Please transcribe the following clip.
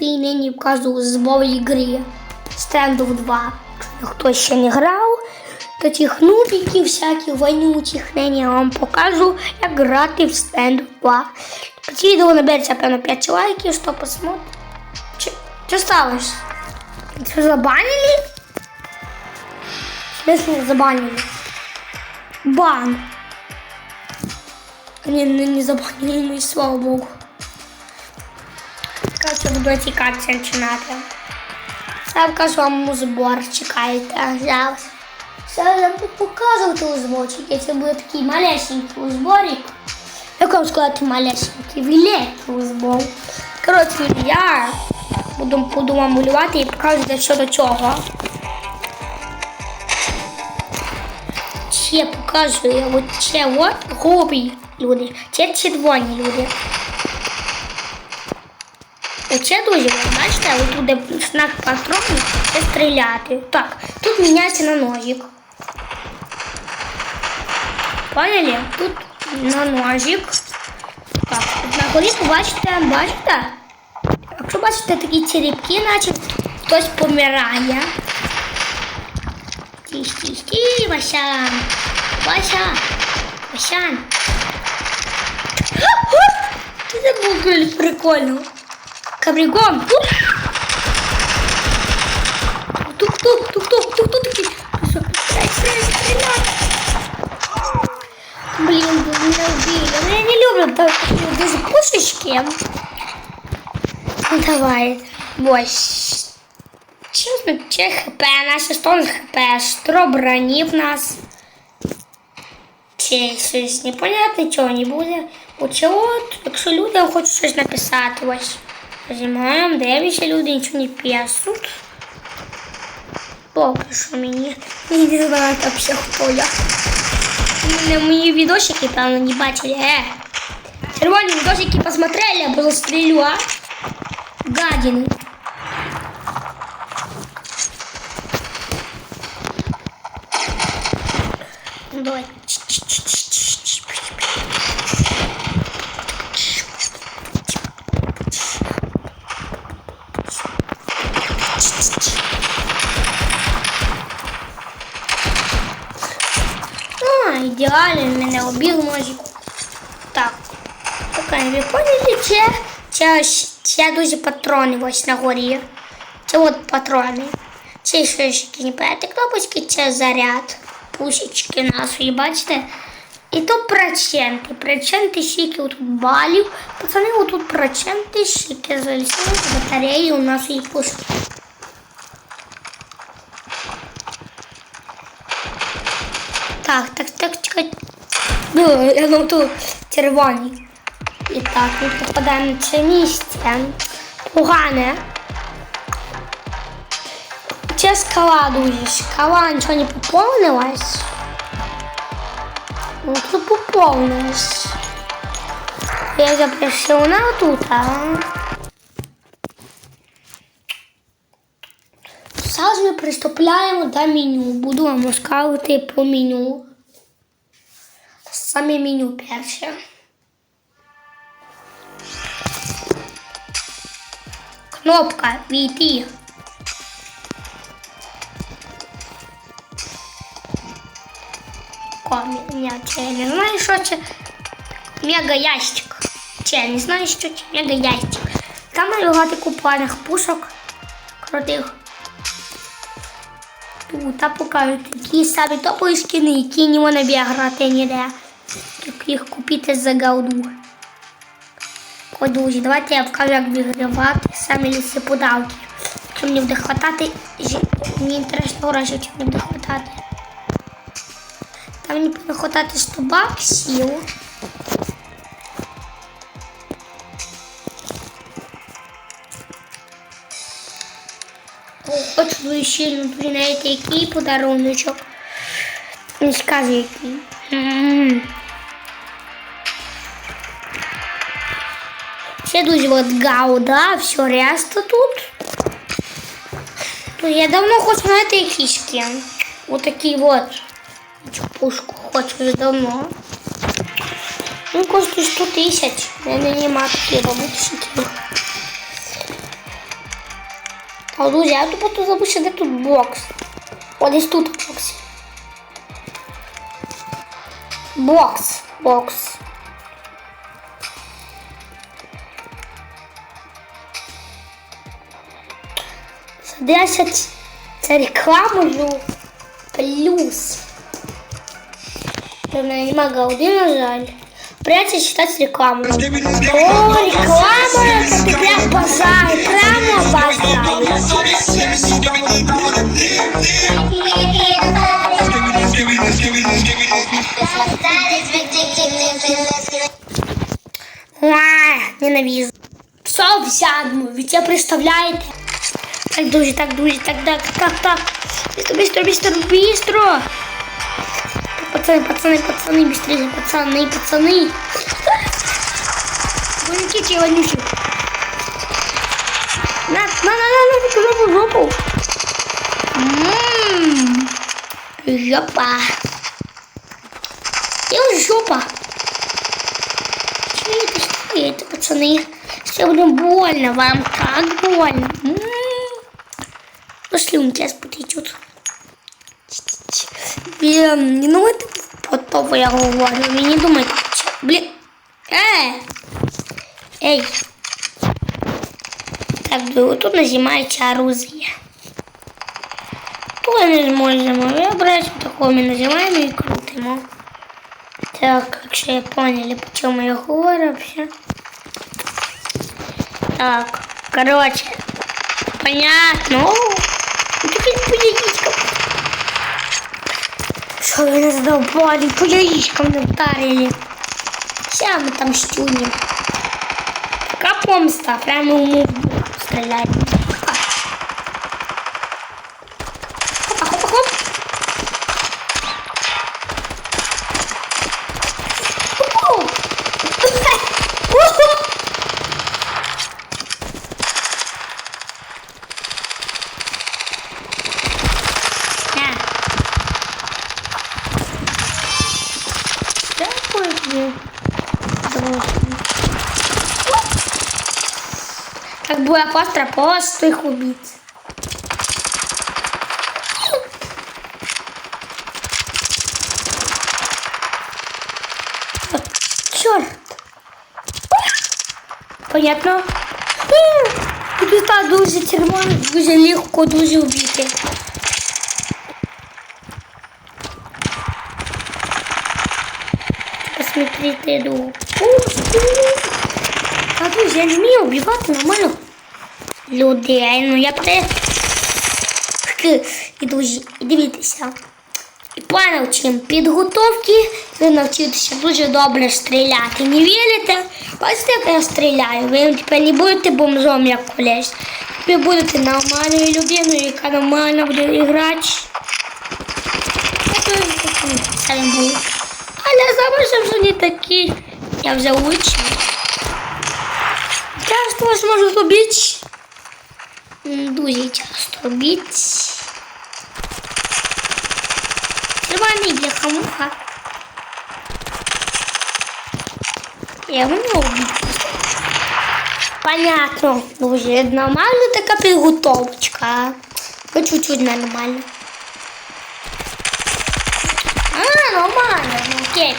І нині вказую з гри Стендов 2. Якщо ще не грав, то тих нубіків, всяких вонючих, нині я вам покажу, як грати в Стендов 2. Під відео набереться, певно, 5 лайків, що посмотрим. Чи, що сталося? Це забанили? В забанили? Бан. Не, не, не забанили, слава Богу. Буду тікатися починати. Я покажу вам збор, чекайте. Зараз. Зараз я буду показувати узборчики. Це буде такий малесенький узборик. Як вам сказати малесенький, великий узбор. Коротше, я буду, буду вам малювати і показувати, що до чого. Ще показую, от ще от голубі люди, це червоні люди. Оце дуже, ви бачите, ось тут знак патрону, це стріляти. Так, тут міняється на ножик. Поняли? Тут на ножик. Так, на горі побачите, бачите? Якщо бачите такі черепки, наче хтось помирає. Стій, Васян. Вася, Васян. Це було прикольно. Кабригом. Тук-тук, тук-тук, тук-тук. Блін, мене вбили. Ну, я не люблю так дуже пушечки. Ну, давай. Ось. Чесно, чи хп, наші 100 хп, 100 броні в нас. Чи щось непонятне, чого не буде. От, якщо люди хочуть щось написати. Нажимаємо, дивимося, люди нічого не пишуть. Поки що мені. Я не знаю, там все хто я. На мої відосики, певно, не бачили. Е. Червоні відосики посмотрели, або застрелю, а? Гадины. Ну, ідеально, мене обіг. Так. Ви поняли, це, це, це дуже патрони ось на горі. Це от патрони. Це ж якісь непонятні кнопочки, це заряд. Пушечки нашої, бачите? І то проценти. Проценти скільки тут балів. Пацани, отут проценти скільки залишили батареї у нашої пушки. Так, так, так, чекай. Ну, я ну тут червоні. І так, ми попадаємо на це місце. Погане. Це скала дуже. Скала нічого не поповнилась. Ну, тут поповнилась. Я запрещена тут, а? Зараз ми приступаємо до меню. Буду вам розказувати про меню. Саме меню перше. Кнопка війти. Комі, це я не знаю, що це. Мега ящик. Я не знаю, що це мега ящик. Там малювати купальних пушок крутих. Тут а покажуть такі самі топові скини, які не можна біля грати ніде. Як їх купити за галду. Друзі, давайте я покажу, як вигравати самі ліси подавки. Якщо мені буде хватати, мені інтересно гроші, чи мені буде хватати. Там мені буде хватати 100 баксів. Хочу сильно прийняти який подаруночок. Не скажу який. Ще дуже от гауда, все решта тут. Ну, я давно хочу знайти якийсь скін. Вот такий вот. Пушку хочу давно. Ну, коштує 100 тисяч. У мене нема таких скінів. А, друзі, я тут просто забув, що де тут бокс. О, десь тут бокс. Бокс. Бокс. За 10 це рекламою плюс. Правда, нема голди, на жаль. Придется читать рекламу. О, реклама, это ты прям базар, прямо базар. Ненавижу. Все взямо, ведь я представляете. Так, друзі, так, друзі, так, так, так, так. Быстро, быстро, быстро, быстро. Пацаны, пацаны, пацаны, быстрее, пацаны, пацаны. Вылетите, вонючий. На, на, на, на, на, жопу, жопу. Ммм, жопа. И жопа. Что это, что это, пацаны? Сегодня больно вам, как больно. М. Ну, слюнки сейчас потечут. Блин, ну это потом я говорю, вы не думайте. чё- Блин, э, эй. Так, вы тут нажимаете оружие. То не можемо вибрати, такого ми нажимаємо і крутимо. Так, якщо я поняли, по чому я говорю все. Так, короче, понятно. Что вы нас по яичкам ударили. Сейчас мы там стюнем. Какая помста, прямо ему стрелять. Буде просто просто їх. Черт. Понятно? Тут так дуже червоно, дуже легко, дуже вбити. Посмотрите, иду. А друзі, я не вмію вбивати нормально людей. Ну я те. І і дивіться. І поняв, чим підготовки ви навчитеся дуже добре стріляти. Не вірите? Бачите, як я стріляю. Ви тепер не будете бомжом, як колись. Ви будете нормальною людиною, яка нормально буде грати. Я. Але зараз я вже не такий. Я вже учений. Часто вас можу зробити. Дуже часто робити. Червоний бляха-муха. Я його не убити. Понятно. Дуже нормально така підготовочка. Ви чуть-чуть нормально. А, нормально. Ну, окей.